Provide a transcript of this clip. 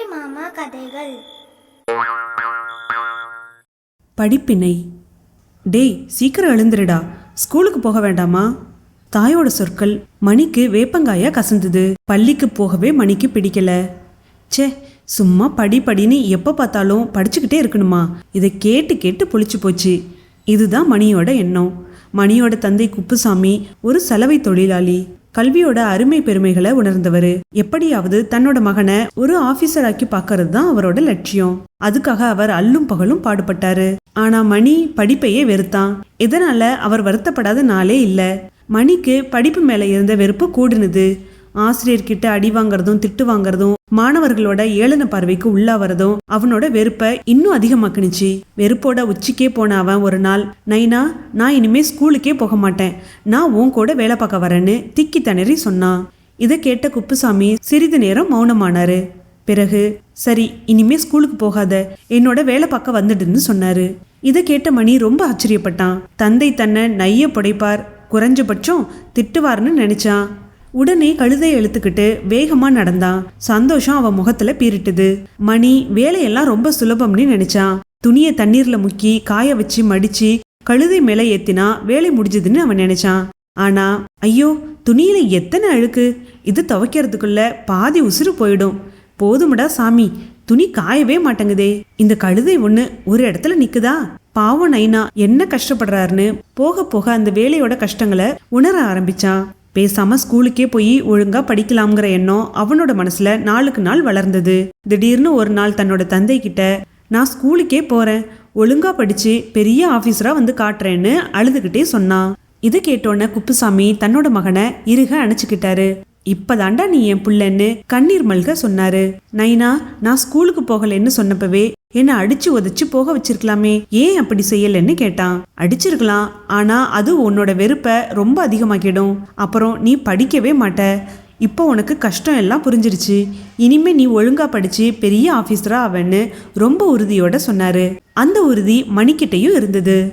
அம்புலி மாமா கதைகள். படிப்பினை. டேய் சீக்கிரம் எழுந்துருடா. ஸ்கூலுக்கு போக வேண்டாமா? தாயோட சொற்கள் மணிக்கு வேப்பங்காயா கசந்தது. பள்ளிக்கு போகவே மணிக்கு பிடிக்கல. ச்சே சும்மா படி படின்னு எப்போ பார்த்தாலும் படிச்சுக்கிட்டே இருக்கணுமா? இதை கேட்டு கேட்டு புளிச்சு போச்சு. இதுதான் மணியோட எண்ணம். மணியோட தந்தை குப்புசாமி ஒரு சலவை தொழிலாளி. கல்வியோட அருமை பெருமைகளை உணர்ந்தவர். எப்படியாவது தன்னோட மகனை ஒரு ஆபீசர் ஆக்கி பார்க்கறது தான் அவரோட லட்சியம். அதுக்காக அவர் அல்லும் பகலும் பாடுபட்டாரு. ஆனா மணி படிப்பையே வெறுத்தான். இதனால அவர் வருத்தப்படாத நாளே இல்ல. மணிக்கு படிப்பு மேல இருந்த வெறுப்பு கூடுனுது. ஆசிரியர்கிட்ட அடி வாங்குறதும் திட்டு வாங்குறதும் மாணவர்களோட ஏளன பார்வைக்கு உள்ளாவறதும் அவனோட வெறுப்பை இன்னும் அதிகமாக்குனுச்சு. வெறுப்போட உச்சிக்கே போன அவன் ஒரு நாள் நைனா நான் இனிமே ஸ்கூலுக்கே போக மாட்டேன். நான் உன் கூட வேலை பார்க்க வரேன்னு திக்கி திணறி சொன்னான். இதை கேட்ட குப்புசாமி சிறிது நேரம் மௌனமானாரு. பிறகு சரி இனிமே ஸ்கூலுக்கு போகாத. என்னோட வேலை பார்க்க வந்துடுன்னு சொன்னாரு. இதை கேட்ட மணி ரொம்ப ஆச்சரியப்பட்டான். தந்தை தன்னை நைய புடைப்பார். குறைஞ்சபட்சம் திட்டுவார்னு நினைச்சான். உடனே கழுதை எழுத்துக்கிட்டு வேகமா நடந்தான். சந்தோஷம் அவன் முகத்துல பீரிட்டுது மணி வேலையெல்லாம் ரொம்ப சுலபம்னு நினைச்சான். துணியை தண்ணீர்ல முக்கி காய வச்சு மடிச்சு கழுதை மேல ஏத்தினா வேலை முடிஞ்சதுன்னு அவன் நினைச்சான். ஆனா ஐயோ துணியில எத்தனை அழுக்கு? இது துவைக்கிறதுக்குள்ள பாதி உசுறு போயிடும். போதுமடா சாமி துணி காயவே மாட்டேங்குதே. இந்த கழுதை ஒண்ணு ஒரு இடத்துல நிக்குதா? பாவம் நைனா என்ன கஷ்டப்படுறாருன்னு போக போக அந்த வேலையோட கஷ்டங்களை உணர ஆரம்பிச்சான். பேசாம ஸ்கூலுக்கே போய் ஒழுங்கா படிக்கலாம்ங்கிற எண்ணம் அவனோட மனசுல நாளுக்கு நாள் வளர்ந்தது. திடீர்னு ஒரு நாள் தன்னோட தந்தை கிட்ட நான் ஸ்கூலுக்கே போறேன் ஒழுங்கா படிச்சு பெரிய ஆஃபீஸராக வந்து காட்டுறேன்னு அழுதுகிட்டே சொன்னான். இதை கேட்டோன்னே குப்புசாமி தன்னோட மகனை இருக அணைச்சிக்கிட்டாரு. இப்பதாண்டா நீ என் புள்ளன்னு கண்ணீர் மல்க சொன்னாரு. நைனா நான் ஸ்கூலுக்கு போகலைன்னு சொன்னப்பவே என்ன அடிச்சு உதச்சு போக வச்சிருக்கலாமே ஏன் அப்படி செய்யலன்னு கேட்டான். அடிச்சிருக்கலாம் ஆனா அது உன்னோட வெறுப்பை ரொம்ப அதிகமாக்கிடும். அப்புறம் நீ படிக்கவே மாட்ட. இப்போ உனக்கு கஷ்டம் எல்லாம் புரிஞ்சிருச்சு. இனிமே நீ ஒழுங்கா படிச்சு பெரிய ஆபீசரா அவன்னு ரொம்ப உறுதியோட சொன்னாரு. அந்த உறுதி மணிக்கிட்டையும் இருந்தது.